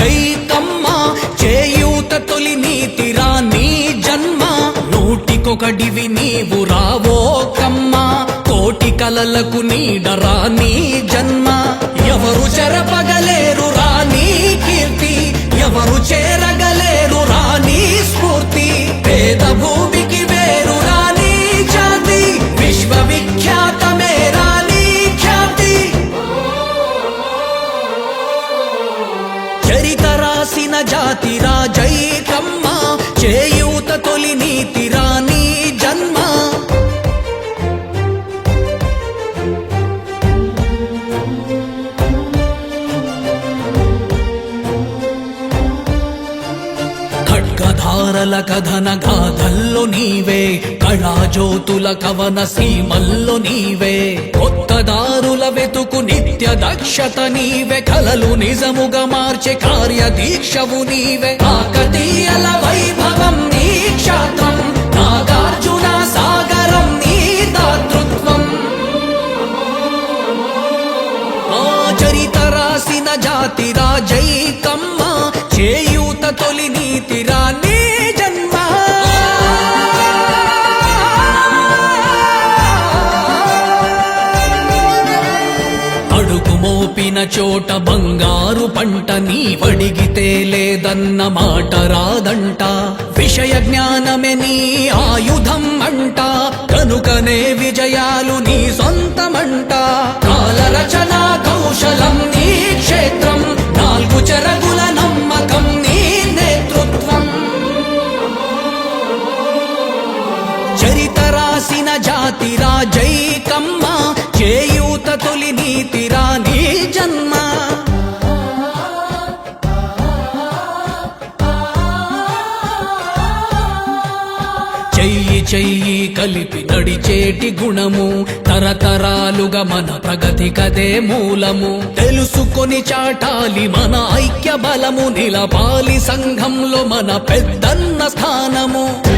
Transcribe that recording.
జై చేయూత తొలి నీతిరా నీ జన్మ. నూటికొకడివి నీవు రావో కమ్మ. కోటి కలలకు నీడరా నీ జన్మ. ఎవరు చెరపగ తొలి నీతి రాణి జన్మ. ధారల కథన గాథల్లో నీవే కళాజ్యోతుల కవన సీమల్లో నీవే. కొత్త దారుల వెతుకు నిత్య దక్షత నీవే కలలు నిజముగా మార్చే కార్య దీక్షవు నీవే. కాకతీయల వైభవ రాసిన జాతి రాజై కమ్మ. చేయూత తొలి నీతి రాణి జన్మ. అడుగు మోపిన చోట బంగారు పంట నీ వడిగితే లేదన్న మాట రాదంట. విషయ జ్ఞానమే నీ ఆయుధం అంట. కనుకనే విజయాలు నీ సొంతమంట. కాల రచన కౌశలం జాతి రాజై కమ్మ చేయూత తొలి నీతి రాణి జన్మ. చెయ్యి చెయ్యి కలిపి నడిచేటి గుణము తరతరాలుగా మన ప్రగతి కదే మూలము. తెలుసుకొని చాటాలి మన ఐక్య బలము నిలపాలి సంఘంలో మన పెద్దన్న స్థానము.